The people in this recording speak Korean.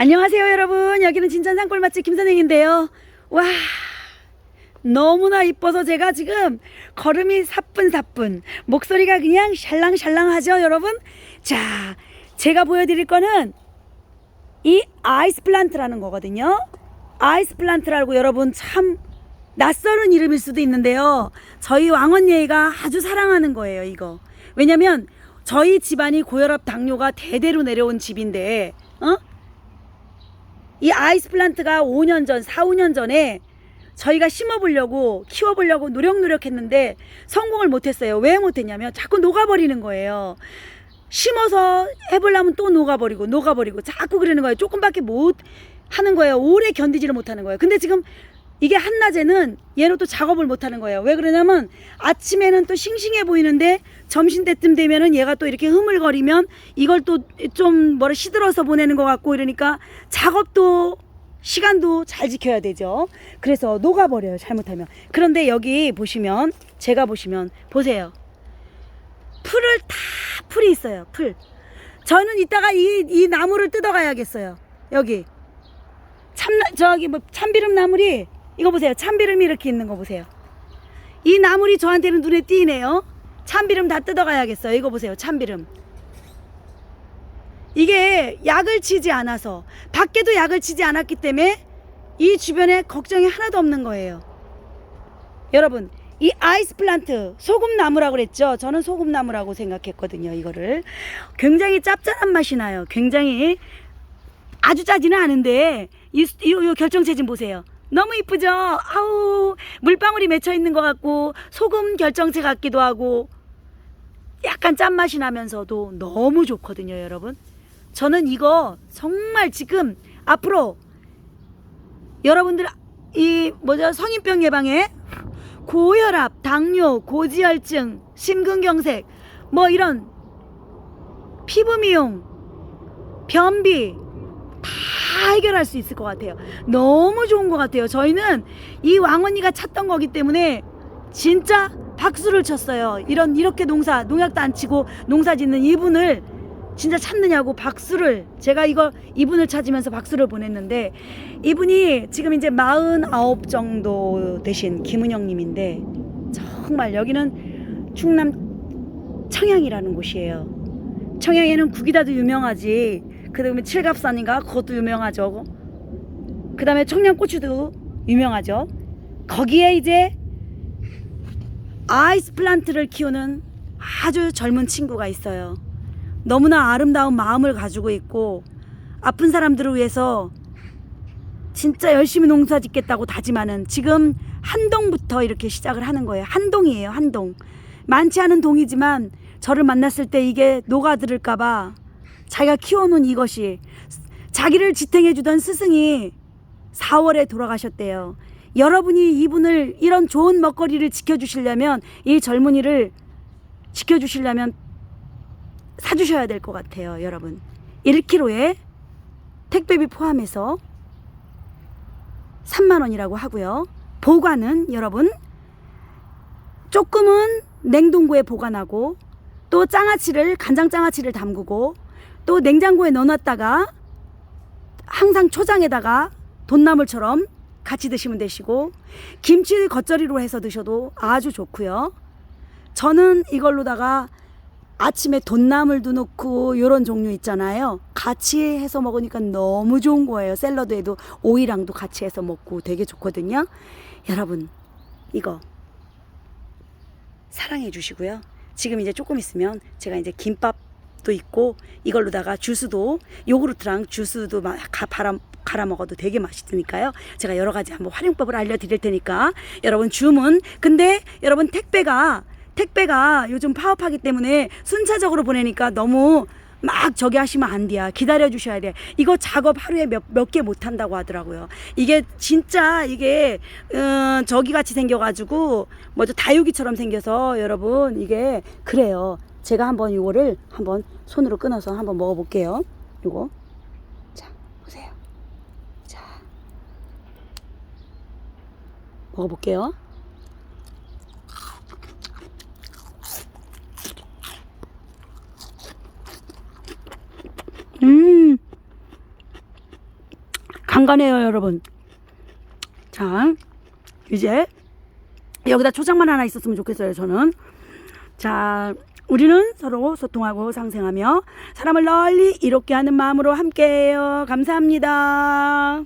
안녕하세요 여러분. 여기는 진천 산골 맛집 김선행인데요. 와 너무나 이뻐서 제가 지금 걸음이 사뿐사뿐 목소리가 그냥 샬랑샬랑하죠 여러분? 자 제가 보여드릴 거는 이 아이스 플란트라는 거거든요. 아이스 플란트라고 여러분 참 낯설은 이름일 수도 있는데요. 저희 왕언니가 아주 사랑하는 거예요 이거. 왜냐면 저희 집안이 고혈압 당뇨가 대대로 내려온 집인데 어? 이 아이스 플란트가 5년 전, 4, 5년 전에 저희가 심어보려고 키워보려고 노력 노력 했는데 성공을 못했어요. 왜 못했냐면 자꾸 녹아버리는 거예요. 심어서 해보려면 또 녹아버리고 녹아버리고 자꾸 그러는 거예요. 조금밖에 못 하는 거예요. 오래 견디지를 못하는 거예요. 근데 지금 이게 한낮에는 얘는 또 작업을 못 하는 거예요. 왜 그러냐면 아침에는 또 싱싱해 보이는데 점심 때쯤 되면은 얘가 또 이렇게 흐물거리면 이걸 또 좀 뭐라 시들어서 보내는 것 같고 이러니까 작업도 시간도 잘 지켜야 되죠. 그래서 녹아버려요. 잘못하면. 그런데 여기 보시면 제가 보시면 보세요. 풀을 다 풀이 있어요. 풀. 저는 이따가 이, 이 나무를 뜯어가야겠어요. 여기. 참, 저기 뭐 참비름 나물이 이거 보세요. 참비름이 이렇게 있는 거 보세요. 이 나물이 저한테는 눈에 띄네요. 참비름 다 뜯어가야겠어요. 이거 보세요. 참비름. 이게 약을 치지 않아서 밖에도 약을 치지 않았기 때문에 이 주변에 걱정이 하나도 없는 거예요. 여러분, 이 아이스 플란트 소금나무라고 그랬죠. 저는 소금나무라고 생각했거든요. 이거를 굉장히 짭짤한 맛이 나요. 굉장히 아주 짜지는 않은데 이, 이, 이 결정체 좀 보세요. 너무 이쁘죠? 아우 물방울이 맺혀 있는 것 같고 소금 결정체 같기도 하고 약간 짠맛이 나면서도 너무 좋거든요, 여러분. 저는 이거 정말 지금 앞으로 여러분들 이 뭐죠 성인병 예방에 고혈압, 당뇨, 고지혈증, 심근경색 뭐 이런 피부 미용, 변비 다 해결할 수 있을 것 같아요. 너무 좋은 것 같아요. 저희는 이 왕언니가 찾던 거기 때문에 진짜 박수를 쳤어요. 이런 이렇게 농사 농약도 안 치고 농사 짓는 이분을 진짜 찾느냐고 박수를 제가 이거 이분을 찾으면서 박수를 보냈는데 이분이 지금 이제 49 정도 되신 김은영 님인데 정말 여기는 충남 청양이라는 곳이에요. 청양에는 국이다도 유명하지. 그 다음에 칠갑산인가 그것도 유명하죠. 그 다음에 청양고추도 유명하죠. 거기에 이제 아이스 플란트를 키우는 아주 젊은 친구가 있어요. 너무나 아름다운 마음을 가지고 있고 아픈 사람들을 위해서 진짜 열심히 농사 짓겠다고 다짐하는 지금 한 동부터 이렇게 시작을 하는 거예요. 한 동이에요. 한 동. 많지 않은 동이지만 저를 만났을 때 이게 녹아들을까봐 자기가 키워놓은 이것이 자기를 지탱해 주던 스승이 4월에 돌아가셨대요. 여러분이 이분을 이런 좋은 먹거리를 지켜주시려면 이 젊은이를 지켜주시려면 사주셔야 될 것 같아요, 여러분. 1kg에 택배비 포함해서 3만 원이라고 하고요. 보관은 여러분 조금은 냉동고에 보관하고 또 장아찌를 간장 장아찌를 담그고 또 냉장고에 넣어놨다가 항상 초장에다가 돈나물처럼 같이 드시면 되시고 김치 겉절이로 해서 드셔도 아주 좋고요. 저는 이걸로다가 아침에 돈나물도 넣고 요런 종류 있잖아요. 같이 해서 먹으니까 너무 좋은 거예요. 샐러드에도 오이랑도 같이 해서 먹고 되게 좋거든요. 여러분 이거 사랑해 주시고요. 지금 이제 조금 있으면 제가 이제 김밥 도 있고 이걸로다가 주스도 요구르트랑 주스도 막 가- 갈아, 갈아 먹어도 되게 맛있으니까요. 제가 여러 가지 한번 활용법을 알려드릴 테니까 여러분 주문. 근데 여러분 택배가 택배가 요즘 파업하기 때문에 순차적으로 보내니까 너무 막 저기 하시면 안 돼요. 기다려 주셔야 돼. 이거 작업 하루에 몇 몇 개 못 한다고 하더라고요. 이게 진짜 이게 음, 저기 같이 생겨 가지고 뭐죠 다육이처럼 생겨서 여러분 이게 그래요. 제가 한번 이거를 한번 손으로 끊어서 한번 먹어 볼게요. 요거. 자, 보세요. 자. 먹어 볼게요. 음. 간간해요, 여러분. 자, 이제 여기다 초장만 하나 있었으면 좋겠어요, 저는. 자, 우리는 서로 소통하고 상생하며 사람을 널리 이롭게 하는 마음으로 함께해요. 감사합니다.